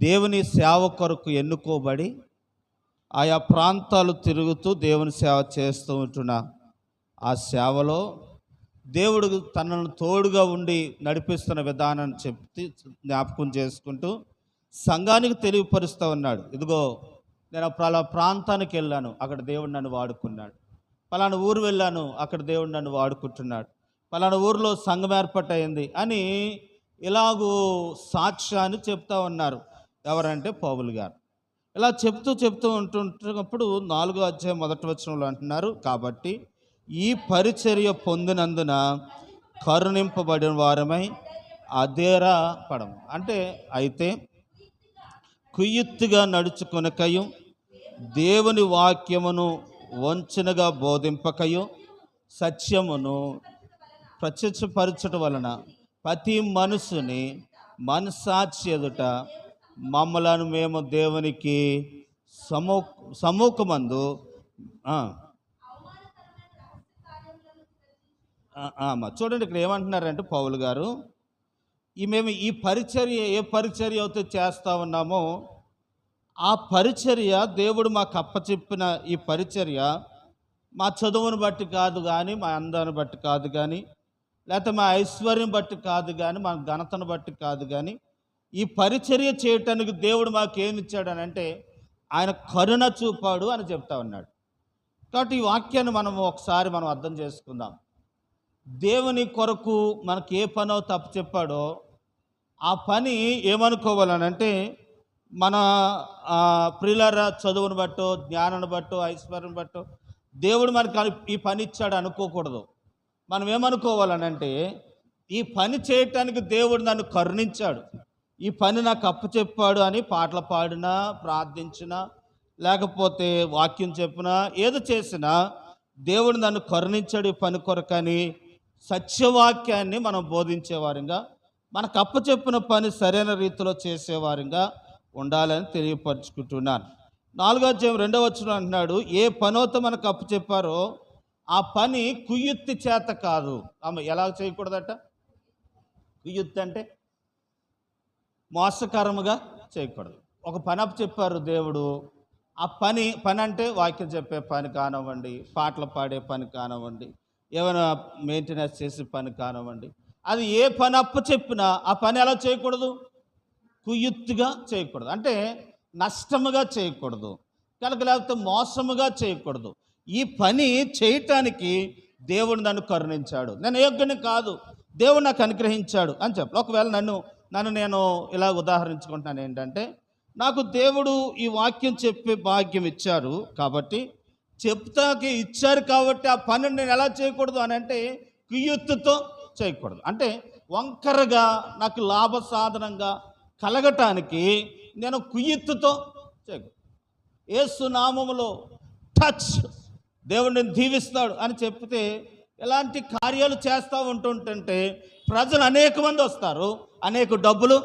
దేవుని సేవ కొరకు ఎన్నుకోబడి ఆయా ప్రాంతాలు తిరుగుతూ దేవుని సేవ చేస్తూ ఉంటున్న ఆ సేవలో దేవుడు తనను తోడుగా ఉండి నడిపిస్తున్న విధానాన్ని చెప్తే జ్ఞాపకం చేసుకుంటూ సంఘానికి తెలియపరుస్తూ ఉన్నాడు. ఇదిగో నేను పలా ప్రాంతానికి వెళ్ళాను. అక్కడ దేవుడు నన్ను వాడుకున్నాడు. పలానా ఊరు వెళ్ళాను. అక్కడ దేవుడు నన్ను వాడుకుంటున్నాడు. పలానా ఊరిలో సంఘం ఏర్పాటైంది అని ఇలాగూ సాక్ష్యాన్ని చెప్తా ఉన్నారు. ఎవరంటే పౌలు గారు. ఇలా చెప్తూ చెప్తూ ఉంటుంటున్నప్పుడు నాలుగో అధ్యాయం మొదటి వచనంలో అంటున్నారు కాబట్టి ఈ పరిచర్య పొందినందున కరుణింపబడిన వారమై అదేరా పడము అంటే అయితే కుయ్యత్తుగా నడుచుకొనకయు దేవుని వాక్యమును వంచనగా బోధింపకయు సత్యమును ప్రత్యక్షపరచడం వలన ప్రతి మనసుని మనసాక్షి ఎదుట మమ్మలను మేము దేవునికి సమూ సమూకమందు చూడండి ఇక్కడ ఏమంటున్నారంటే పౌలు గారు ఈ మేము ఈ పరిచర్య ఏ పరిచర్య అయితే చేస్తూ ఉన్నామో ఆ పరిచర్య దేవుడు మాకు అప్పచెప్పిన ఈ పరిచర్య మా చదువును బట్టి కాదు కానీ మా అందాన్ని బట్టి కాదు కానీ లేకపోతే మా ఐశ్వర్యం బట్టి కాదు కానీ మా ఘనతను బట్టి కాదు కానీ ఈ పరిచర్య చేయటానికి దేవుడు మాకు ఏమి అని అంటే ఆయన కరుణ చూపాడు అని చెప్తా ఉన్నాడు. కాబట్టి ఈ వాక్యాన్ని మనం ఒకసారి మనం అర్థం చేసుకుందాం. దేవుని కొరకు మనకి ఏ పనో తప్పు చెప్పాడో ఆ పని ఏమనుకోవాలనంటే మన ప్రిలర చదువును బట్టో జ్ఞానాన్ని బట్టో ఐశ్వర్యం బట్టో దేవుడు మనకి ఈ పని ఇచ్చాడు అనుకోకూడదు. మనం ఏమనుకోవాలనంటే ఈ పని చేయటానికి దేవుడు నన్ను కరుణించాడు. ఈ పని నాకు అప్పచెప్పాడు అని పాటలు పాడినా ప్రార్థించినా లేకపోతే వాక్యం చెప్పినా ఏది చేసినా దేవుడు నన్ను కరుణించాడు ఈ పని కొరకని సత్యవాక్యాన్ని మనం బోధించేవారుగా మనకు అప్పచెప్పిన పని సరైన రీతిలో చేసేవారుగా ఉండాలని తెలియపరుచుకుంటున్నాను. నాలుగో అధ్యాయం రెండవ వచ్చిన అంటున్నాడు ఏ పనోతో మనకు అప్పచెప్పారో ఆ పని కుయుత్తి చేత కాదు. ఆమె ఎలా చేయకూడదట? కుయ్యుత్తి అంటే మోసకరముగా చేయకూడదు. ఒక పని అప్పు చెప్పారు దేవుడు ఆ పని పని అంటే వాక్యం చెప్పే పని కానివ్వండి పాటలు పాడే పని కానివ్వండి ఏమైనా మెయింటెనెన్స్ చేసే పని కానివ్వండి అది ఏ పని అప్పు చెప్పినా ఆ పని ఎలా చేయకూడదు? కుయుత్తుగా చేయకూడదు. అంటే నష్టముగా చేయకూడదు కనుక లేకపోతే మోసముగా చేయకూడదు. ఈ పని చేయటానికి దేవుడు నన్ను కరుణించాడు. నేను యోగ్యుని కాదు దేవుడు నాకు అనుగ్రహించాడు అని చెప్పాలి. ఒకవేళ నన్ను నన్ను నేను ఇలా ఉదాహరించుకుంటాను ఏంటంటే నాకు దేవుడు ఈ వాక్యం చెప్పే భాగ్యం ఇచ్చారు కాబట్టి చెప్తాకి ఇచ్చారు కాబట్టి ఆ పని నేను ఎలా చేయకూడదు అని అంటే కుయ్యొత్తుతో చేయకూడదు. అంటే వంకరగా నాకు లాభ సాధనంగా కలగటానికి నేను కుయ్యెత్తుతో చేయకూడదు. ఏసు నామములో టచ్ దేవుడిని దీవిస్తాడు అని చెప్తే ఎలాంటి కార్యాలు చేస్తూ ఉంటుంటే ప్రజలు అనేక మంది వస్తారు అనేక డబ్బులు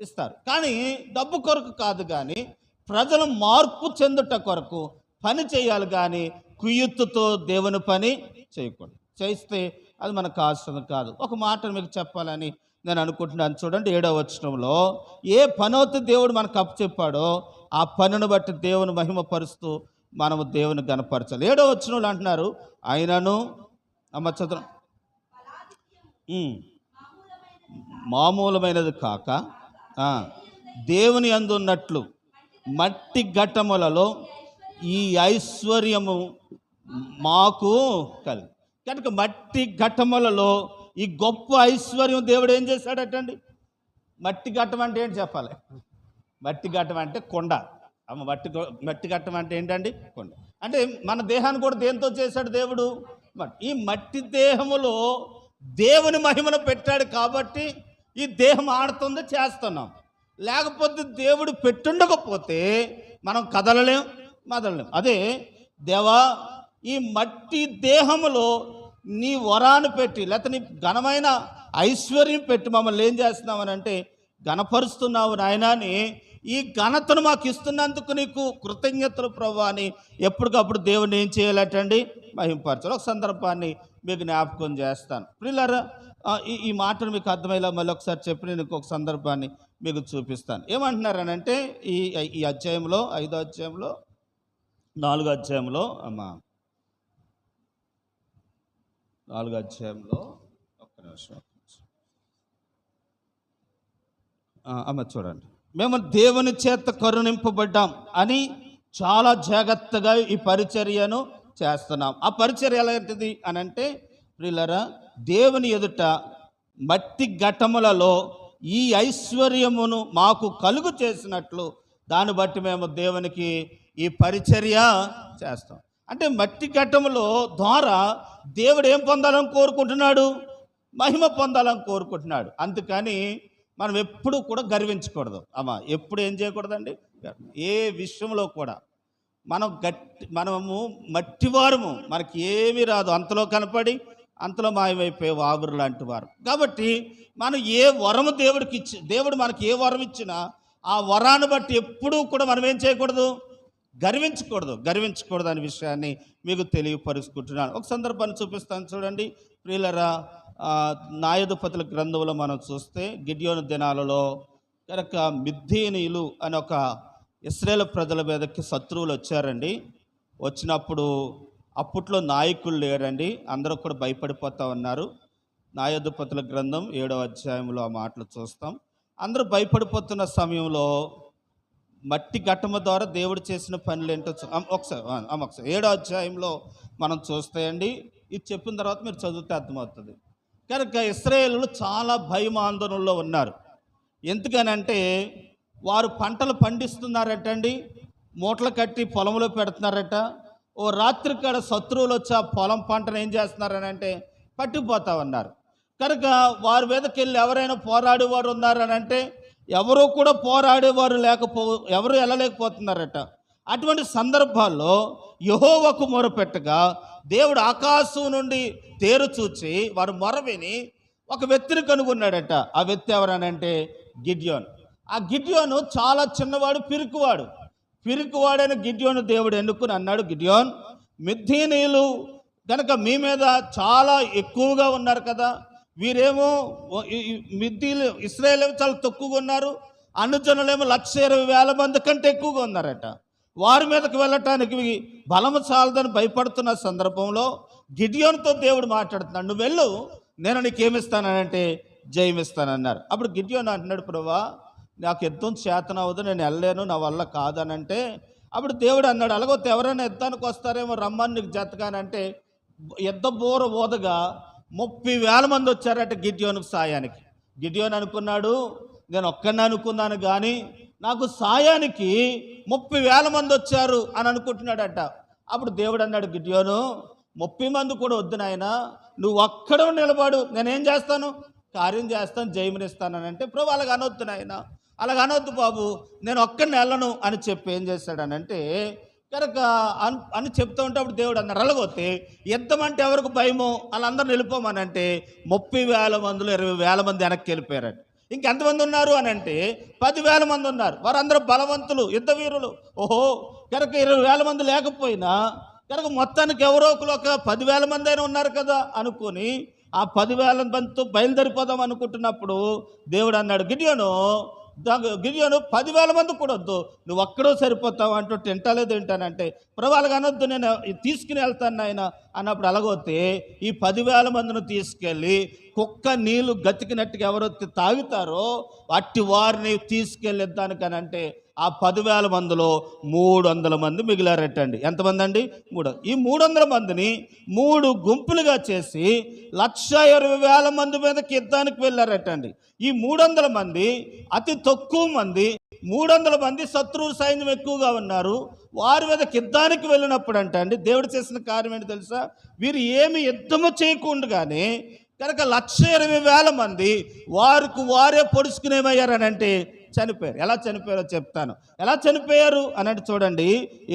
ఇస్తారు. కానీ డబ్బు కొరకు కాదు కానీ ప్రజలు మార్పు చెందుట కొరకు పని చేయాలి కానీ కుయుత్తుతో దేవుని పని చేయకూడదు. చేస్తే అది మనకు కావాల్సింది కాదు. ఒక మాట మీకు చెప్పాలని నేను అనుకుంటున్నాను. చూడండి ఏడవ వచనంలో ఏ పనవుతే దేవుడు మనకు అప్పు చెప్పాడో ఆ పనును బట్టి దేవుని మహిమపరుస్తూ మనము దేవుని గనపరచాలి ఏడవ వచనంలో అంటున్నారు ఆయనను అమ్మ చదువు ఉమ్. మామూలమైనది కాక దేవుని అందున్నట్లు మట్టి ఘట్టములలో ఈ ఐశ్వర్యము మాకు కలి కనుక మట్టి ఘట్టములలో ఈ గొప్ప ఐశ్వర్యం దేవుడు ఏం చేశాడటండి? మట్టి ఘట్టం అంటే ఏంటి చెప్పాలి? మట్టి ఘట్టం అంటే కొండ. అమ్మ మట్టి మట్టి ఘట్టం అంటే ఏంటండి? కొండ. అంటే మన దేహాన్ని కూడా దేంతో చేశాడు దేవుడు. ఈ మట్టి దేహములో దేవుని మహిమను పెట్టాడు కాబట్టి ఈ దేహం ఆడుతుంది చేస్తున్నాం. లేకపోతే దేవుడు పెట్టుండకపోతే మనం కదలలేం మదలలేం. అదే దేవా ఈ మట్టి దేహములో నీ వరాన్ని పెట్టి లేకపోతే నీ ఘనమైన ఐశ్వర్యం పెట్టి మమ్మల్ని ఏం చేస్తున్నామని అంటే ఘనపరుస్తున్నావు నాయనాని ఈ ఘనతను మాకు ఇస్తున్నందుకు నీకు కృతజ్ఞతలు ప్రభు అని ఎప్పటికప్పుడు దేవుని ఏం చేయాలటండి? మహింపరచాలి. ఒక సందర్భాన్ని మీకు జ్ఞాపకం చేస్తాను. ప్రిల్లరా ఈ ఈ మాటలు మీకు అర్థమయ్యేలా మళ్ళీ ఒకసారి చెప్పి నేను ఇంకొక సందర్భాన్ని మీకు చూపిస్తాను. ఏమంటున్నారనంటే ఈ ఈ అధ్యాయంలో ఐదో అధ్యాయంలో నాలుగో అధ్యాయంలో అమ్మా నాలుగో అధ్యాయంలో ఒక్క నిమిషం అమ్మ చూడండి. మేము దేవుని చేత కరుణింపబడ్డాం అని చాలా జాగ్రత్తగా ఈ పరిచర్యను చేస్తున్నాం. ఆ పరిచర్య ఎలాంటిది అని అంటే ప్రియులరా దేవుని ఎదుట మట్టి ఘటములలో ఈ ఐశ్వర్యమును మాకు కలుగు చేసినట్లు దాన్ని బట్టి మేము దేవునికి ఈ పరిచర్య చేస్తాం. అంటే మట్టి ఘట్టములో ద్వారా దేవుడు ఏం పొందాలని కోరుకుంటున్నాడు? మహిమ పొందాలని కోరుకుంటున్నాడు. అందుకని మనం ఎప్పుడు కూడా గర్వించకూడదు. అమ్మా ఎప్పుడు ఏం చేయకూడదండి? ఏ విషయంలో కూడా మనం గట్టి మనము మట్టివారము మనకి ఏమీ రాదు. అంతలో కనపడి అంతలో మాయమైపోయే వాగురు లాంటి వారు. కాబట్టి మనం ఏ వరము దేవుడికి ఇచ్చి దేవుడు మనకి ఏ వరం ఇచ్చినా ఆ వరాన్ని బట్టి ఎప్పుడూ కూడా మనం ఏం చేయకూడదు? గర్వించకూడదు. గర్వించకూడదు అనే విషయాన్ని మీకు తెలియపరుచుకుంటున్నాను. ఒక సందర్భాన్ని చూపిస్తాను చూడండి. ప్రియులరా ఆ, గ్రంథంలో మనం చూస్తే గిడియోని దినాలలో కనుక మిద్దీనీయులు అని ఒక ఇస్రాయేల్ ప్రజల మీదకి శత్రువులు వచ్చారండి. వచ్చినప్పుడు అప్పట్లో నాయకులు లేరండి. అందరూ కూడా భయపడిపోతా ఉన్నారు. న్యాయాధిపతుల గ్రంథం ఏడవ అధ్యాయంలో ఆ మాటలు చూస్తాం. అందరూ భయపడిపోతున్న సమయంలో మట్టి ఘట్టము ద్వారా దేవుడు చేసిన పనులు ఏంటో ఒకసారి ఒకసారి. ఏడో అధ్యాయంలో మనం చూస్తే అండి ఇది చెప్పిన తర్వాత మీరు చదివితే అర్థమవుతుంది. కనుక ఇస్రాయేళ్ళు చాలా భయం ఆందోళనలో ఉన్నారు. ఎందుకనంటే వారు పంటలు పండిస్తున్నారటండి మూటలు కట్టి పొలంలో పెడుతున్నారట ఓ రాత్రి కాడ శత్రువులు వచ్చి ఆ పొలం పంటను ఏం చేస్తున్నారని అంటే పట్టిపోతా ఉన్నారు. కనుక వారి మీదకి వెళ్ళి ఎవరైనా పోరాడేవారు ఉన్నారని అంటే ఎవరు కూడా పోరాడేవారు లేకపో ఎవరు వెళ్ళలేకపోతున్నారట. అటువంటి సందర్భాల్లో యహోవకు మొరపెట్టగా దేవుడు ఆకాశం నుండి తేరు చూచి వారు మొర విని ఒక వ్యక్తిని కనుగొన్నాడట. ఆ వ్యక్తి ఎవరనంటే గిడ్యోన్. ఆ గిడ్యోను చాలా చిన్నవాడు పిరుకువాడు. పిరుకువాడైన గిడ్యోను దేవుడు ఎన్నుకుని అన్నాడు? గిడ్యోన్ మిథీనీయులు కనుక మీ మీద చాలా ఎక్కువగా ఉన్నారు కదా వీరేమో మిద్దీలు ఇస్రాయేల్ చాలా తక్కువగా ఉన్నారు అనుజనులేమో లక్ష ఇరవై వేల మంది కంటే ఎక్కువగా ఉన్నారట. వారి మీదకి వెళ్ళటానికి బలము చాలదని భయపడుతున్న సందర్భంలో గిడియోన్తో దేవుడు మాట్లాడుతున్నాడు. నువ్వు వెళ్ళు నేను నీకేమిస్తానంటే జయమిస్తానన్నారు అప్పుడు గిడియోన్ అంటున్నాడు ప్రభా నాకు యుద్ధం చేతనవద్దు నేను వెళ్ళలేను నా వల్ల కాదనంటే. అప్పుడు దేవుడు అన్నాడు అలాగొస్తే ఎవరైనా యుద్ధానికి వస్తారేమో రమ్మని నీకు జతగానంటే యుద్ధ బోర ఓదగా ముప్పై వేల మంది వచ్చారట గిడ్యోనికి సాయానికి. గిడియోన్ అనుకున్నాడు నేను ఒక్కడిని అనుకున్నాను కానీ నాకు సాయానికి ముప్పై వేల మంది వచ్చారు అని అనుకుంటున్నాడట. అప్పుడు దేవుడు అన్నాడు గిడియోను ముప్పై మంది కూడా వద్దు నాయన. నువ్వు ఒక్కడో నిలబడు. నేనేం చేస్తాను? కార్యం చేస్తాను జయమునిస్తాను అంటే ప్రభు అలాగ అనొద్దు నాయన. అలాగ అనొద్దు బాబు. నేను ఒక్కడిని వెళ్ళను అని చెప్పి ఏం చేశాడనంటే కనుక అని అని చెప్తూ ఉంటే అప్పుడు దేవుడు అన్నారు అలాగొస్తే ఎంతమంటే ఎవరికి భయమో? వాళ్ళందరూ నిలిపోమనంటే అంటే ముప్పై వేల మందిలో ఇరవై వేల మంది వెనక్కి వెళ్ళిపోయారు ఇంకెంతమంది ఉన్నారు అని అంటే పదివేల మంది ఉన్నారు. వారందరూ బలవంతులు యుద్ధ వీరులు. ఓహో! కనుక ఇరవై వేల మంది లేకపోయినా కనుక మొత్తానికి ఎవరో ఒకరు ఒక పదివేల మంది అయినా ఉన్నారు కదా అనుకొని ఆ పదివేల మందితో బయలుదేరిపోదాం అనుకుంటున్నప్పుడు దేవుడు అన్నాడు గిడియోను దా- పదివేల మంది కూడా వద్దు. నువ్వు ఒక్కడో సరిపోతావు అంటూ తింటలేదు తింటానంటే ప్రభావాలకు అనొద్దు నేను తీసుకుని వెళ్తాను ఆయన అన్నప్పుడు అలాగొస్తే ఈ పదివేల మందిని తీసుకెళ్ళి కుక్క నీళ్ళు గతికినట్టుగా ఎవరైతే తాగుతారో అట్టి వారిని తీసుకెళ్ళిద్దానికనంటే ఆ పదివేల మందిలో మూడు వందల మంది మిగిలారటండి. ఎంతమంది అండి మూడు. ఈ మూడు వందల మందిని మూడు గుంపులుగా చేసి లక్ష ఇరవై వేల మంది మీదకి యుద్ధానికి వెళ్ళారటండి. ఈ మూడు వందల మంది అతి తక్కువ మంది మూడు వందల మంది శత్రువు సైన్యం ఎక్కువగా ఉన్నారు. వారి మీద యుద్ధానికి వెళ్ళినప్పుడు అంట అండి దేవుడు చేసిన కార్యం ఏంటి తెలుసా? వీరు ఏమి యుద్ధము చేయకుండానే కనుక లక్ష ఇరవై వేల మంది వారికి వారే పొడుచుకునేమయ్యారనంటే చనిపోయారు. ఎలా చనిపోయారో చెప్తాను. ఎలా చనిపోయారు అన్నట్టు చూడండి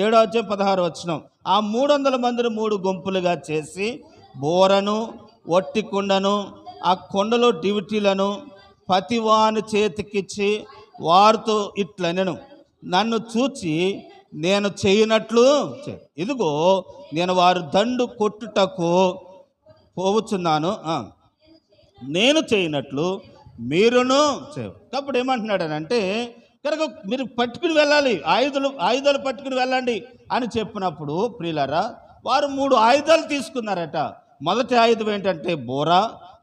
ఏడో వచ్చే పదహారు వచ్చినాం ఆ మూడు వందల మందిని మూడు గుంపులుగా చేసి బోరను ఒట్టి కుండను ఆ కొండలో డ్యూటీలను పతివాని చేతికిచ్చి వారితో ఇట్లనెను. నన్ను చూచి నేను చేయనట్లు ఇదిగో నేను వారు దండు కొట్టుటకు పోవచ్చున్నాను నేను చేయనట్లు మీరును కాబట్టి ఏమంటున్నాడనంటే కనుక మీరు పట్టుకుని వెళ్ళాలి ఆయుధాలు ఆయుధాలు పట్టుకుని వెళ్ళండి అని చెప్పినప్పుడు ప్రియులారా వారు మూడు ఆయుధాలు తీసుకున్నారట. మొదటి ఆయుధం ఏంటంటే బోర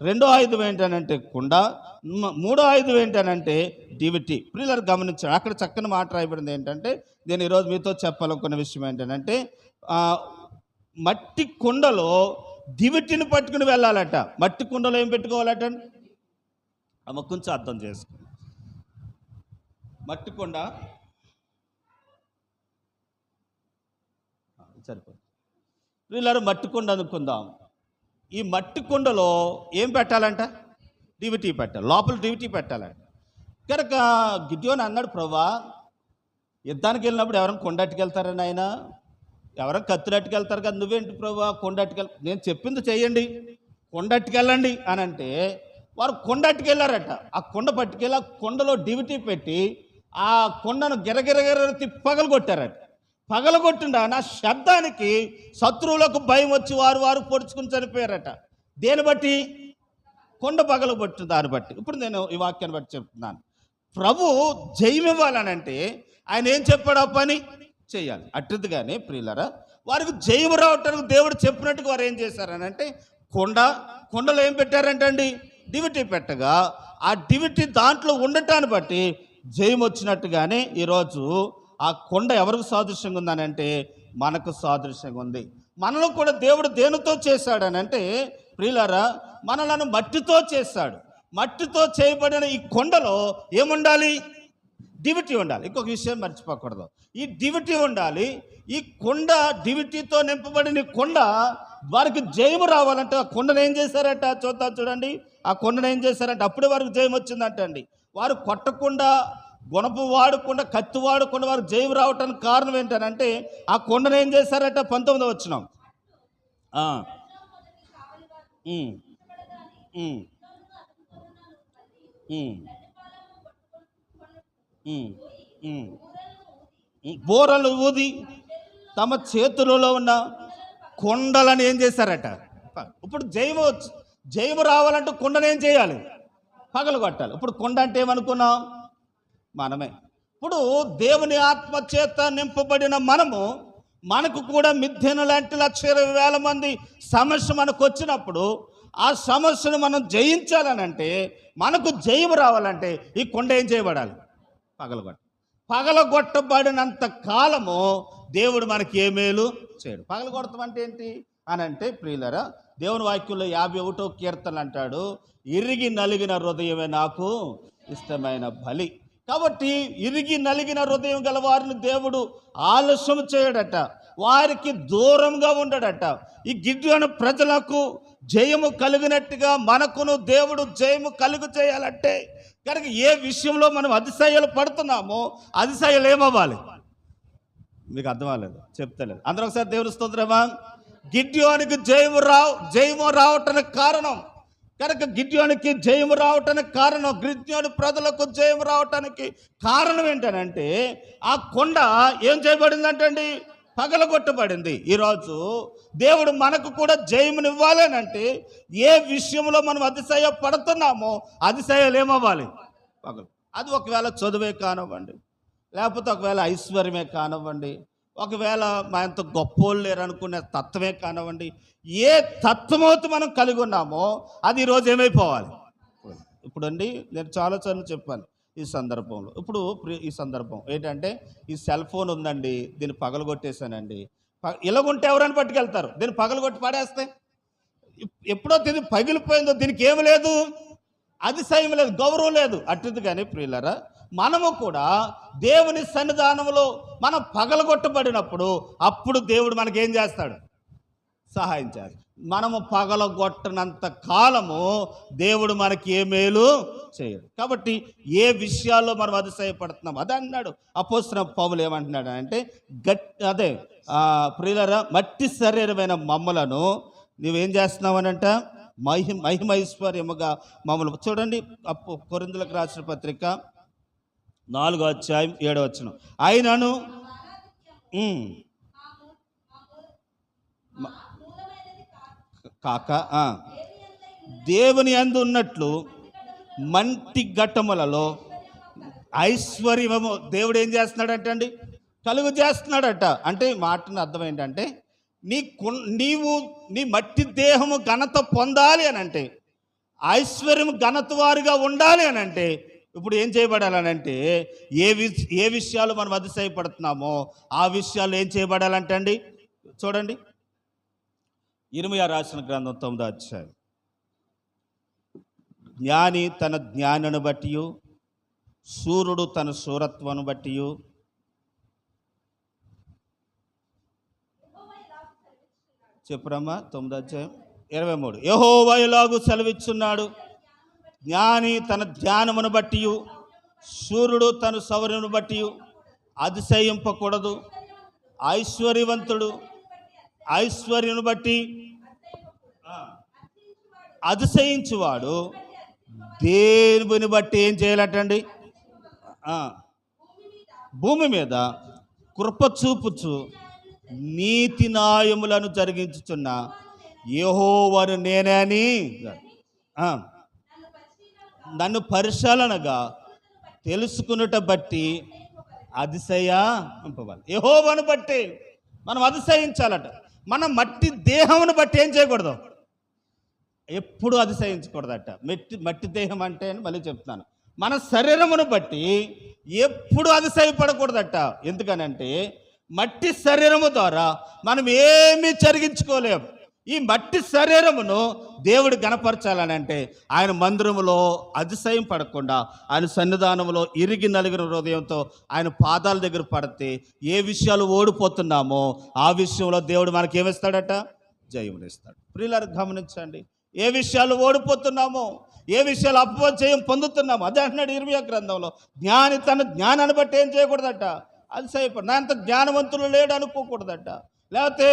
రెండో ఆయుధం ఏంటనంటే కుండ మూడో ఆయుధం ఏంటనంటే డివిటీ. ప్రియులారు గమనించారు అక్కడ చక్కని మాట రాయబడింది ఏంటంటే నేను ఈరోజు మీతో చెప్పాలనుకున్న విషయం ఏంటంటే మట్టి కుండలో దివిటిని పట్టుకుని వెళ్ళాలట. మట్టి కుండలో ఏం పెట్టుకోవాలట? అమ్మ కొంచెం అర్థం చేసుకో. మట్టి కుండ సరిపోతుంది వీళ్ళారు మట్టి కుండ అనుకుందాం. ఈ మట్టి కుండలో ఏం పెట్టాలంట? డివిటీ పెట్టాలి లోపల డివిటీ పెట్టాలంట. కనుక గిడ్యోని అన్నాడు ప్రభా యుద్ధానికి వెళ్ళినప్పుడు ఎవరైనా కొండట్టుకెళ్తారని ఆయన ఎవరైనా కత్తులట్టుకెళ్తారు కదా నువ్వేంటి ప్రభా కొండట్టుకెళ్ నేను చెప్పింది చేయండి కొండట్టుకెళ్ళండి అని అంటే వారు కొండ అట్టుకెళ్ళారట ఆ కొండ పట్టుకెళ్ళి ఆ కొండలో డివిటీ పెట్టి ఆ కొండను గిరగిరగిర పగలు కొట్టారట పగలగొట్టిండ నా శబ్దానికి శత్రువులకు భయం వచ్చి వారు వారు పొడుచుకుని చనిపోయారట. దేని బట్టి? కొండ పగలగొట్టిన దాన్ని బట్టి. ఇప్పుడు నేను ఈ వాక్యాన్ని బట్టి చెప్తున్నాను. ప్రభు జయం ఇవ్వాలనంటే ఆయన ఏం చెప్పాడు? ఆ పని చేయాలి. అట్టుదిగానే ప్రియులరా వారికి జయం రావటానికి దేవుడు చెప్పినట్టుగా వారు ఏం చేశారనంటే కొండ కొండలో ఏం పెట్టారంటండి? డివిటీ పెట్టగా ఆ డివిటీ దాంట్లో ఉండటాన్ని బట్టి జయం వచ్చినట్టుగానే ఈరోజు ఆ కొండ ఎవరికి సాదృశ్యంగా ఉందనంటే మనకు సాదృశ్యంగా ఉంది. మనలో కూడా దేవుడు దేనితో చేశాడనంటే ప్రియులారా మనలను మట్టితో చేశాడు. మట్టితో చేయబడిన ఈ కొండలో ఏముండాలి? డివిటీ ఉండాలి. ఇంకొక విషయం మర్చిపోకూడదు. ఈ డివిటీ ఉండాలి. ఈ కొండ డివిటీతో నింపబడిన కొండ వారికి జయము రావాలంటే ఆ కొండను ఏం చేశారట? చూద్దాం చూడండి. ఆ కొండను ఏం చేశారంటే అప్పుడే వారికి జయం వచ్చిందంట అండి వారు కొట్టకుండా గుణపు వాడకుండా కత్తి వాడకుండా వారు జయం రావటానికి కారణం ఏంటనంటే ఆ కొండను ఏం చేశారట? పంతొమ్మిది వచ్చినాం బోరలు ఊది తమ చేతులలో ఉన్న కొండలను ఏం చేశారట? ఇప్పుడు జయము జైబు జయము రావాలంటే కొండను ఏం చేయాలి? పగలు కొట్టాలి ఇప్పుడు కొండ అంటే ఏమనుకున్నాం? మనమే. ఇప్పుడు దేవుని ఆత్మ చేత నింపబడిన మనము మనకు కూడా మిథ్యను లాంటి లక్ష ఇరవై వేల మంది సమస్య మనకు వచ్చినప్పుడు ఆ సమస్యను మనం జయించాలనంటే మనకు జయము రావాలంటే ఈ కొండ ఏం చేయబడాలి? పగలగొట్ట. పగలగొట్టబడినంత కాలము దేవుడు మనకి ఏ మేలు చేయడు. పగలగొడతాం అంటే ఏంటి? అని అంటే ప్రియులరా దేవుని వాక్యంలో యాభై ఒకటో కీర్తన అంటాడు ఇరిగి నలిగిన హృదయమే నాకు ఇష్టమైన బలి. కాబట్టి ఇరిగి నలిగిన హృదయం గల వారిని దేవుడు ఆలస్యం చేయడట వారికి దూరంగా ఉండడట. ఈ గిడ్డు ప్రజలకు జయము కలిగినట్టుగా మనకును దేవుడు జయము కలుగు చేయాలంటే కనుక ఏ విషయంలో మనం అతిశయాలు పడుతున్నామో అతిశయాలు ఏమవ్వాలి? మీకు అర్థం అవ్వలేదు చెప్తలేదు. అందరూ ఒకసారి దేవుడు స్తోత్రమా? గిడ్యోనికి జయము రావు జయము రావటానికి కారణం. కనుక గిడ్యోనికి జయము రావటానికి కారణం గిడ్యోని ప్రజలకు జయము రావటానికి కారణం ఏంటనంటే ఆ కొండ ఏం చేయబడిందంటండి? పగలగొట్టబడింది. ఈరోజు దేవుడు మనకు కూడా జయమునివ్వాలనంటే ఏ విషయంలో మనం అతిశయ పడుతున్నామో అతిశయాలు ఏమవ్వాలి పగలు. అది ఒకవేళ చదువే కానివ్వండి లేకపోతే ఒకవేళ ఐశ్వర్యమే కానివ్వండి ఒకవేళ మా ఎంత గొప్పోళ్ళు లేరనుకునే తత్వమే కానివ్వండి ఏ తత్వమవుతూ మనం కలిగి ఉన్నామో అది ఈరోజు ఏమైపోవాలి? ఇప్పుడు అండి నేను చాలా చెప్పాను ఈ సందర్భంలో. ఇప్పుడు ప్రి- ఈ సందర్భం ఏంటంటే ఈ సెల్ ఫోన్ ఉందండి దీన్ని పగలగొట్టేశానండి. ఇలాగుంటే ఎవరైనా పట్టుకెళ్తారు దీన్ని పగలగొట్టి పడేస్తే ఎప్పుడో ఇది పగిలిపోయిందో దీనికి ఏమి లేదు. అతిశయం లేదు గౌరవం లేదు. అట్టింది కానీ ప్రియులరా మనము కూడా దేవుని సన్నిధానంలో మనం పగలగొట్టబడినప్పుడు అప్పుడు దేవుడు మనకేం చేస్తాడు? సహాయం చేస్తాడు. మనము పగలగొట్టనంత కాలము దేవుడు మనకి ఏ మేలు చేయడు. కాబట్టి ఏ విషయాల్లో మనం అతిశయపడుతున్నాం? అదే అన్నాడు అపోసిన పౌలు ఏమంటున్నాడు అంటే గట్ అదే ప్రియులరా మట్టి శరీరమైన మమ్మలను నువ్వేం చేస్తున్నావనంట మహిమ మహిమైశ్వర్యముగా మమ్మల్ని చూడండి అప్పు కొరిందులకు రాసిన పత్రిక నాలుగో అధ్యాయం ఏడో వచ్చిన ఆయనను కాక దేవుని అందు ఉన్నట్లు మంటి ఘట్టములలో ఐశ్వర్యము దేవుడు ఏం చేస్తున్నాడంట అండి కలుగు చేస్తున్నాడట. అంటే మాటను అర్థం ఏంటంటే నీ కు- నీవు నీ మట్టి దేహము ఘనత పొందాలి అని అంటే ఐశ్వర్యం ఘనత వారుగా ఉండాలి అని అంటే ఇప్పుడు ఏం చేయబడాలనంటే ఏ వి ఏ విషయాలు మనం అతిశయపడుతున్నామో ఆ విషయాలు ఏం చేయబడాలంటే అండి చూడండి. ఇరుమయా రాసిన గ్రంథం తొమ్మిదో అధ్యాయం. జ్ఞాని తన జ్ఞానను బట్టి సూర్యుడు తన సూరత్వను బట్టి చెప్పురమ్మా తొమ్మిదో అధ్యాయం ఇరవై మూడు. యహోవయలాగు సెలవిచ్చున్నాడు? జ్ఞాని తన ధ్యానమును బట్టి సూర్యుడు తన సౌర్యను బట్టి అతిశయింపకూడదు. ఐశ్వర్యవంతుడు ఐశ్వర్యను బట్టి అతిశయించువాడు దేవుని బట్టి ఏం చేయాలటండి? భూమి మీద కృప చూపుచు నీతి న్యాయములను జరిగించుచున్న ఏహోవరు నేనే అని నన్ను పరిశీలనగా తెలుసుకున్నట బట్టి అతిశయ పంపవాలి యహోవను బట్టి మనం అతిశయించాలట. మన మట్టి దేహమును బట్టి ఏం చేయకూడదు? ఎప్పుడు అతిశయించకూడదట. మట్టి మట్టి దేహం అంటే అని మళ్ళీ చెప్తాను మన శరీరమును బట్టి ఎప్పుడు అతిశయపడకూడదట. ఎందుకనంటే మట్టి శరీరము ద్వారా మనం ఏమీ జరిగించుకోలేము ఈ మట్టి శరీరమును దేవుడు గణపరచాలని అంటే ఆయన మందిరములో అతిశయం పడకుండా ఆయన సన్నిధానంలో ఇరిగి నలిగిన హృదయంతో ఆయన పాదాల దగ్గర పడితే ఏ విషయాలు ఓడిపోతున్నామో ఆ విషయంలో దేవుడు మనకి ఏమిస్తాడట జయమునిస్తాడు ప్రియులకు గమనించండి. ఏ విషయాలు ఓడిపోతున్నామో ఏ విషయాలు అపజయం పొందుతున్నామో అదే అంటున్నాడు ఇరవై గ్రంథంలో. జ్ఞాని తన జ్ఞానాన్ని బట్టి ఏం చేయకూడదట? అది నా అంత జ్ఞానవంతులు లేడు అనుకోకూడదట. లేకపోతే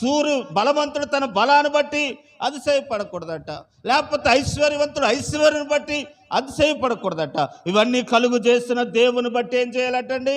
సూర్యు బలవంతుడు తన బలాన్ని బట్టి అతిశయపడకూడదట. లేకపోతే ఐశ్వర్యవంతుడు ఐశ్వర్యం బట్టి అతిశయపడకూడదట. ఇవన్నీ కలుగు చేసిన దేవుని బట్టి ఏం చేయాలటండి?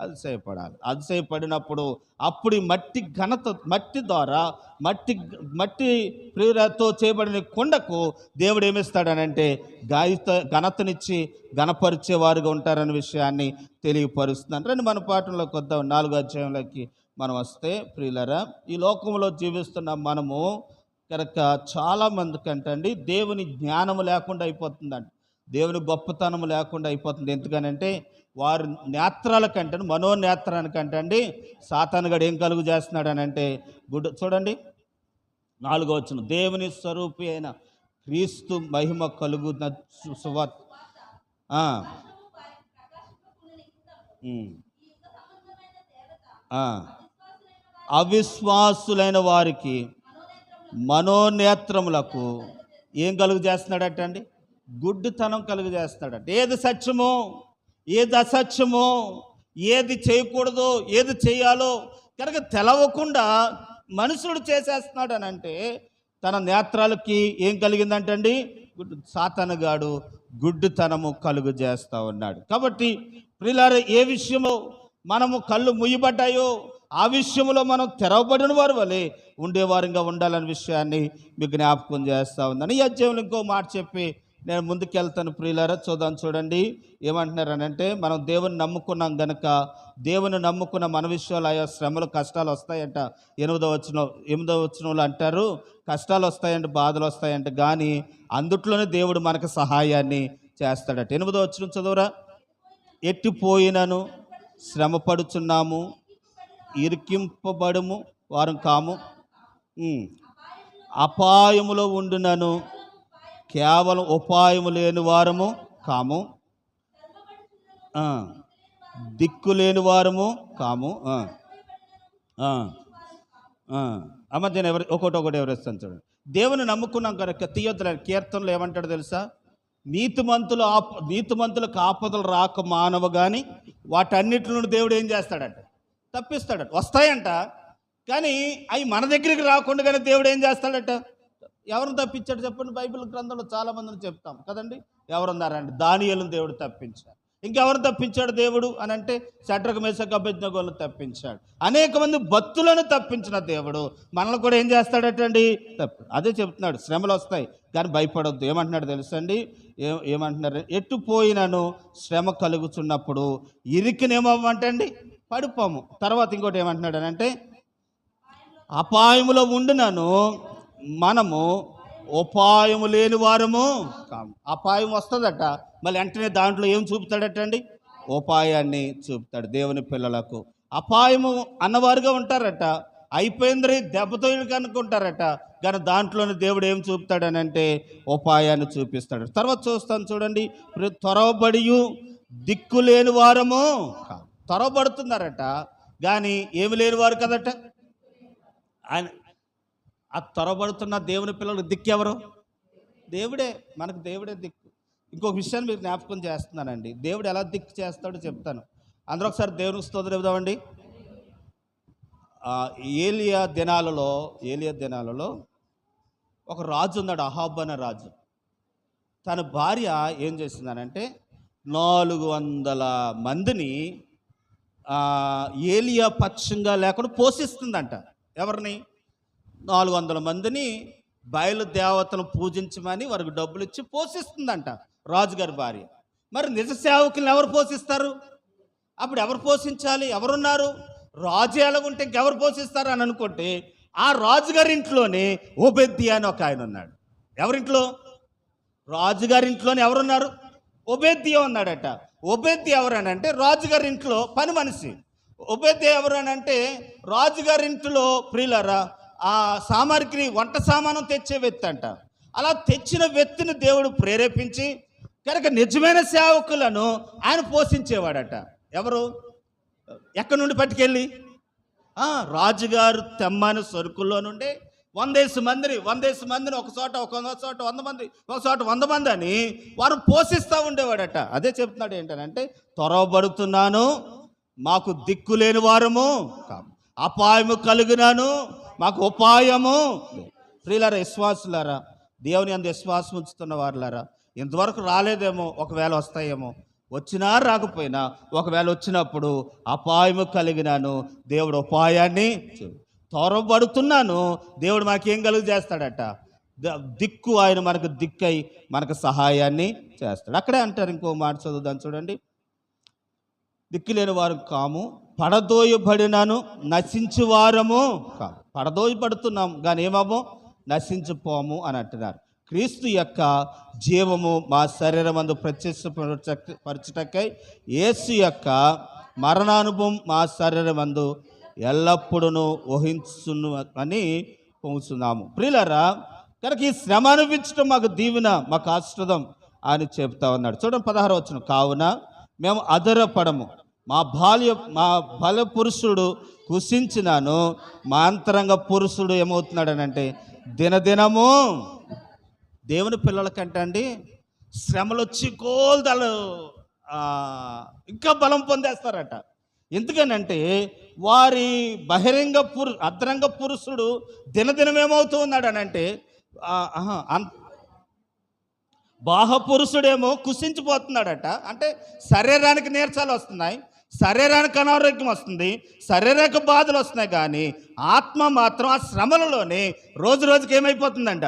అతిశయపడాలి. అతిశయపడినప్పుడు అప్పుడు ఈ మట్టి ఘనత మట్టి ద్వారా మట్టి మట్టి ప్రేరతో చేయబడిన కొండకు దేవుడు ఏమిస్తాడనంటే గాయత ఘనతనిచ్చి గణపరిచేవారుగా ఉంటారనే విషయాన్ని తెలియపరుస్తున్నాను. రండి మన పాఠంలోకి వద్దాం నాలుగో అధ్యాయంలోకి మనం వస్తే ప్రియులరా ఈ లోకంలో జీవిస్తున్న మనము కనుక చాలామంది కంటండి దేవుని జ్ఞానము లేకుండా అయిపోతుందండి. దేవుని గొప్పతనం లేకుండా అయిపోతుంది. ఎందుకనంటే వారి నేత్రాల కంటే మనోనేత్రానికంటే అండి సాతానుగడు ఏం కలుగు చేస్తున్నాడు అని అంటే గుడ్ చూడండి నాలుగో వచ్చిన దేవుని స్వరూపి అయిన క్రీస్తు మహిమ కలుగున సువార్త. ఆ. అవిశ్వాసులైన వారికి మనోనేత్రములకు ఏం కలుగు చేస్తున్నాడట అండి గుడ్డితనం కలుగు చేస్తున్నాడట ఏది సత్యమో ఏది అసత్యమో ఏది చేయకూడదో ఏది చేయాలో కనుక తెలవకుండా మనుషుడు చేసేస్తున్నాడు అని అంటే తన నేత్రాలకి ఏం కలిగిందంటండి? గుడ్డు సాతనగాడు గుడ్డితనము కలుగు చేస్తూ ఉన్నాడు. కాబట్టి ప్రిలార ఏ విషయమో మనము కళ్ళు ముయ్యబడ్డాయో ఆ విషయంలో మనం తెరవబడిన వారు వలె ఉండేవారంగా ఉండాలనే విషయాన్ని మీకు జ్ఞాపకం చేస్తూ ఉందని ఈ అధ్యాయంలో ఇంకో మాట చెప్పి నేను ముందుకెళ్తాను ప్రియులారా. చూద్దాం చూడండి. ఏమంటున్నారనంటే మనం దేవుని నమ్ముకున్నాం గనక దేవుని నమ్ముకున్న మన విషయాలు ఆయా శ్రమలు కష్టాలు వస్తాయంట. ఎనిమిదో వచ్చిన ఎనిమిదో వచ్చిన అంటారు కష్టాలు వస్తాయంట బాధలు వస్తాయంట కానీ అందుట్లోనే దేవుడు మనకు సహాయాన్ని చేస్తాడట. ఎనిమిదో వచ్చిన చదువురా? ఎట్టిపోయినను శ్రమపడుచున్నాము ఇరికింపబడుము వారు కాము. అపాయములో ఉండునను కేవలం ఉపాయము లేని వారము కాము. దిక్కు లేని వారము కాము. అమ్మ నేను ఎవరు ఒకటి ఒకటి ఎవరిస్తాను చూడండి. దేవుని నమ్ముకున్నాం కనుక తీయొద్దుల కీర్తనలు ఏమంటాడు తెలుసా? నీతిమంతులు ఆప నీతిమంతులకు ఆపదలు రాక మానవ కానీ వాటన్నిటి నుండి దేవుడు ఏం చేస్తాడంట? తప్పిస్తాడట. వస్తాయంట. కానీ అవి మన దగ్గరికి రాకుండా కానీ దేవుడు ఏం చేస్తాడట? ఎవరిని తప్పించాడు చెప్పండి? బైబిల్ గ్రంథంలో చాలా మందిని చెప్తాం. కదండి? ఎవరున్నారండి? దానియలను దేవుడు తప్పించాడు. ఇంకెవరు తప్పించాడు దేవుడు అని అంటే శట్రక మేసక అభ్యర్థగోళ్ళు తప్పించాడు. అనేక మంది భక్తులను తప్పించిన దేవుడు. మనల్ని కూడా ఏం చేస్తాడటండి తప్పు. అదే చెప్తున్నాడు. శ్రమలు వస్తాయి కానీ భయపడొద్దు. ఏమంటున్నాడు తెలుసండి ఏ ఏమంటున్నారు? ఎట్టు పోయినను శ్రమ కలుగుతున్నప్పుడు ఇరికినేమవ్వంటండి? పడిపోము. తర్వాత ఇంకోటి ఏమంటున్నాడు అని అంటే అపాయములో ఉండునను మనము ఉపాయము లేని వారము కాము. అపాయం వస్తుందట. మళ్ళీ వెంటనే దాంట్లో ఏం చూపుతాడట అండి ఉపాయాన్ని చూపుతాడు దేవుని పిల్లలకు. అపాయము అన్నవారుగా ఉంటారట. అయిపోయింది దెబ్బతో కనుక్కుంటారట. కానీ దాంట్లోనే దేవుడు ఏం చూపుతాడనంటే ఉపాయాన్ని చూపిస్తాడు. తర్వాత చూస్తాను చూడండి. త్వరబడియు దిక్కు లేని వారము కాదు త్వరపడుతున్నారట. కానీ ఏమి లేని వారు కదట? ఆయన ఆ త్వరబడుతున్న దేవుని పిల్లలు దిక్కు ఎవరు? దేవుడే మనకు దేవుడే దిక్కు. ఇంకొక విషయాన్ని మీరు జ్ఞాపకం చేస్తున్నానండి. దేవుడు ఎలా దిక్కు చేస్తాడో చెప్తాను. అందరూ ఒకసారి దేవునికి స్తోత్రం ఇద్దామండి ఏలియా దినాలలో ఏలియా దినాలలో ఒక రాజు ఉన్నాడు అహాబ్ అనే రాజు. తన భార్య ఏం చేసిందనంటే నాలుగు వందల మందిని ఏలియా పక్షంగా లేకుండా పోషిస్తుందంట. ఎవరిని? నాలుగు వందల మందిని బయలు దేవతను పూజించమని వారికి డబ్బులు ఇచ్చి పోషిస్తుందంట రాజుగారి భార్య. మరి నిజ సేవకులను ఎవరు పోషిస్తారు? అప్పుడు ఎవరు పోషించాలి? ఎవరున్నారు? రాజు ఎలాగుంటే ఇంకెవరు పోషిస్తారు అని అనుకుంటే ఆ రాజుగారి ఇంట్లోనే ఓబెద్ది అని ఒక ఆయన ఉన్నాడు. ఎవరింట్లో? రాజుగారి ఇంట్లోనే ఎవరున్నారు? ఒబేద్య ఉన్నాడట. ఒబేద్య ఎవరనంటే రాజుగారి ఇంట్లో పని మనిషి. ఒబేద్య ఎవరనంటే రాజుగారి ఇంట్లో ప్రియులరా ఆ సామాగ్రి వంట సామానం తెచ్చే వ్యక్తి అంట. అలా తెచ్చిన వ్యక్తిని దేవుడు ప్రేరేపించి కనుక నిజమైన సేవకులను ఆయన పోషించేవాడట. ఎవరు? ఎక్కడి నుండి పట్టుకెళ్ళి? రాజుగారు తెమ్మని సరుకుల్లో నుండి వందేసి మందిని వందేసి మందిని ఒక చోట ఒక చోట వంద మంది ఒక చోట వంద మంది అని వారు పోషిస్తూ ఉండేవాడట. అదే చెప్తున్నాడు ఏంటనంటే త్వరవబడుతున్నాను మాకు దిక్కు లేని వారము అపాయము కలిగినాను మాకు ఉపాయము. ప్రియులారా విశ్వాసులారా దేవుని అందు విశ్వాసం ఉంచుతున్న వారులారా ఇంతవరకు రాలేదేమో ఒకవేళ వస్తాయేమో వచ్చినా రాకపోయినా ఒకవేళ వచ్చినప్పుడు అపాయము కలిగినాను దేవుడు ఉపాయాన్ని చూ- త్వరపడుతున్నాను దేవుడు మాకేం కలుగు చేస్తాడట? ద- దిక్కు ఆయన మనకు దిక్కై మనకు సహాయాన్ని చేస్తాడు. అక్కడే అంటారు ఇంకో మాట చదువుదాన్ని చూడండి. దిక్కులేని వారు కాము పడదోయబడినాను నశించు వారము కాము. పడదోయబడుతున్నాం కానీ ఏమమ్మో నశించిపోము అని అంటున్నారు. క్రీస్తు యొక్క జీవము మా శరీరమందు ప్రత్యక్ష పరచుటకై యేసు యొక్క మరణానుభవం మా శరీరం అందు ఎల్లప్పుడూ ఊహించును అని పొందుతున్నాము ప్రియులరా కనుక ఈ శ్రమ అనిపించడం మాకు దీవెన మాకు ఆశ్రదం అని చెప్తా ఉన్నాడు. చూడండి పదహారు వచ్చిన కావున మేము అదరపడము మా బాల్య మా బల పురుషుడు కుసించినాను మా అంతరంగ పురుషుడు ఏమవుతున్నాడనంటే దినదినము దేవుని పిల్లలకంటే అండి శ్రమలు వచ్చి కోల్దలు ఇంకా బలం పొందేస్తారట. ఎందుకనంటే వారి బహిరంగ పురు అద్రంగ పురుషుడు దినదినం ఏమవుతూ ఉన్నాడు అని అంటే బాహపురుషుడేమో కుసించిపోతున్నాడట. అంటే శరీరానికి నీరసాలు వస్తున్నాయి శరీరానికి అనారోగ్యం వస్తుంది శరీరక బాధలు వస్తున్నాయి కానీ ఆత్మ మాత్రం ఆ శ్రమలలోనే రోజు రోజుకి ఏమైపోతుందంట?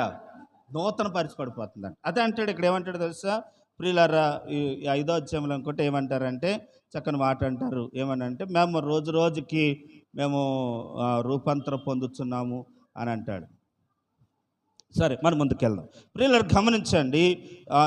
నూతన పరిచిపడిపోతుందంట అదే అంటాడు ఇక్కడ ఏమంటాడు తెలుసా? ప్రియులారా ఈ ఈ ఐదో అధ్యాయంలో అనుకుంటే ఏమంటారంటే చక్కని మాట అంటారు. ఏమనంటే మేము రోజు రోజుకి మేము రూపాంతరం పొందుతున్నాము అని అంటాడు. సరే మనం ముందుకెళ్దాం. ప్రియులు గమనించండి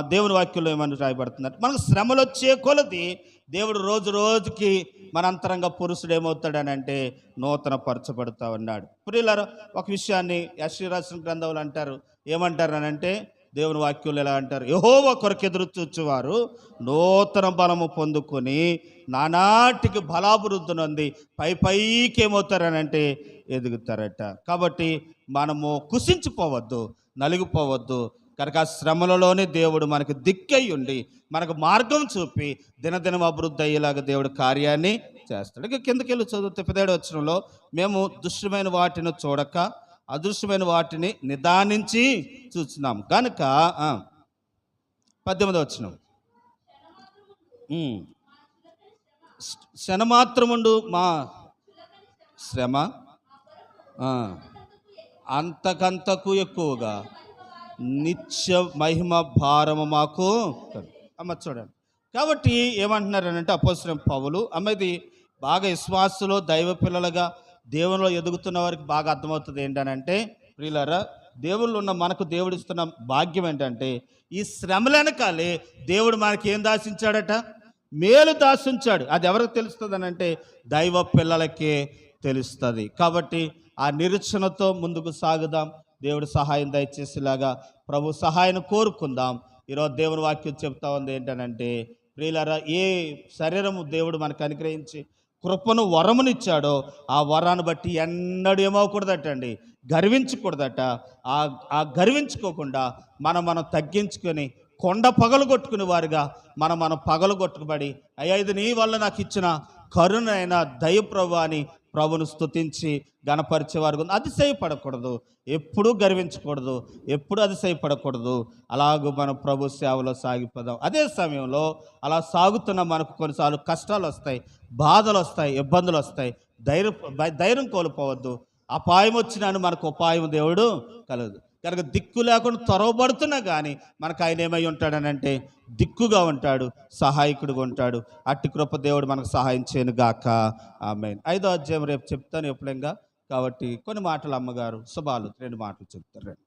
దేవుని వాక్యంలో ఏమని రాయబడుతుందంటే మనకు శ్రమలు వచ్చే కొలది దేవుడు రోజు రోజుకి మన అంతరంగ పురుషుడు ఏమవుతాడని అంటే నూతన పరచబడతా ఉన్నాడు. ప్రియులారు ఒక విషయాన్ని యశ్రీ రాసిన గ్రంథంలో అంటారు. ఏమంటారు అని అంటే దేవుని వాక్యంలో ఎలా అంటారు? యహోవ కొరకు ఎదురు చూచువారు నూతన బలము పొందుకొని నానాటికి బలాభివృద్ధి పై పైకి ఏమవుతారనంటే ఎదుగుతారట. కాబట్టి మనము కుసించిపోవద్దు నలిగిపోవద్దు. కనుక ఆ శ్రమలలోనే దేవుడు మనకు దిక్కై ఉండి మనకు మార్గం చూపి దినదినం అభివృద్ధి అయ్యేలాగా దేవుడు కార్యాన్ని చేస్తాడు. ఇక కిందకెళ్ళి వెళ్ళి చదివితే పెదేడు మేము దుష్టమైన వాటిని చూడక అదృశ్యమైన వాటిని నిదానించి చూస్తున్నాం కనుక పద్దెనిమిది వచ్చిన శనమాత్రముండు మాత్రముండు మా శ్రమ అంతకంతకు ఎక్కువగా నిత్య మహిమ భారము మాకు అమ్మ చూడండి. కాబట్టి ఏమంటున్నారనంటే అపోసరం పౌలు అమ్మది బాగా విశ్వాసులో దైవ పిల్లలుగా దేవునిలో ఎదుగుతున్న వారికి బాగా అర్థమవుతుంది ఏంటనంటే ప్రియులరా దేవుళ్ళు ఉన్న మనకు దేవుడు ఇస్తున్న భాగ్యం ఏంటంటే ఈ శ్రమలెనకాలే దేవుడు మనకి ఏం దాసించాడట? మేలు దాసించాడు. అది ఎవరికి తెలుస్తుంది అంటే దైవ పిల్లలకే తెలుస్తుంది. కాబట్టి ఆ నిరీక్షణతో ముందుకు సాగుదాం. దేవుడి సహాయం దయచేసేలాగా ప్రభు సహాయం కోరుకుందాం. ఈరోజు దేవుని వాక్యం చెప్తా ఉంది ఏంటనంటే ప్రియులరా ఏ శరీరము దేవుడు మనకు అనుగ్రహించి కృపను వరమునిచ్చాడో ఆ వరాన్ని బట్టి ఎన్నడూ ఏమవకూడదటండి గర్వించకూడదట. ఆ ఆ గర్వించుకోకుండా మనం మనం తగ్గించుకొని కొండ పగలు కొట్టుకునే వారుగా మనం మనం పగలు కొట్టుకుబడి అయ్యా ఇది నీ వల్ల నాకు ఇచ్చిన కరుణైన అయిన దయప్రభు అని ప్రభును స్తుతించి గణపరిచేవారు అతిశయపడకూడదు. ఎప్పుడూ గర్వించకూడదు. ఎప్పుడు అతిశయపడకూడదు. అలాగూ మనం ప్రభు సేవలో సాగిపోదాం. అదే సమయంలో అలా సాగుతున్న మనకు కొన్నిసార్లు కష్టాలు వస్తాయి బాధలు వస్తాయి ఇబ్బందులు వస్తాయి. ధైర్యం ధైర్యం కోల్పోవద్దు. అపాయం వచ్చినాను మనకు ఉపాయం దేవుడు కలదు. కనుక దిక్కు లేకుండా త్వరవబడుతున్నా కానీ మనకు ఆయన ఏమై ఉంటాడనంటే దిక్కుగా ఉంటాడు సహాయకుడిగా ఉంటాడు. అట్టి కృప దేవుడు మనకు సహాయం చేయను గాక. ఆమె ఐదో అధ్యాయం రేపు చెప్తాను ఎప్పుడంగా కాబట్టి కొన్ని మాటలు అమ్మగారు శుభాలు. రెండు మాటలు చెప్తారు.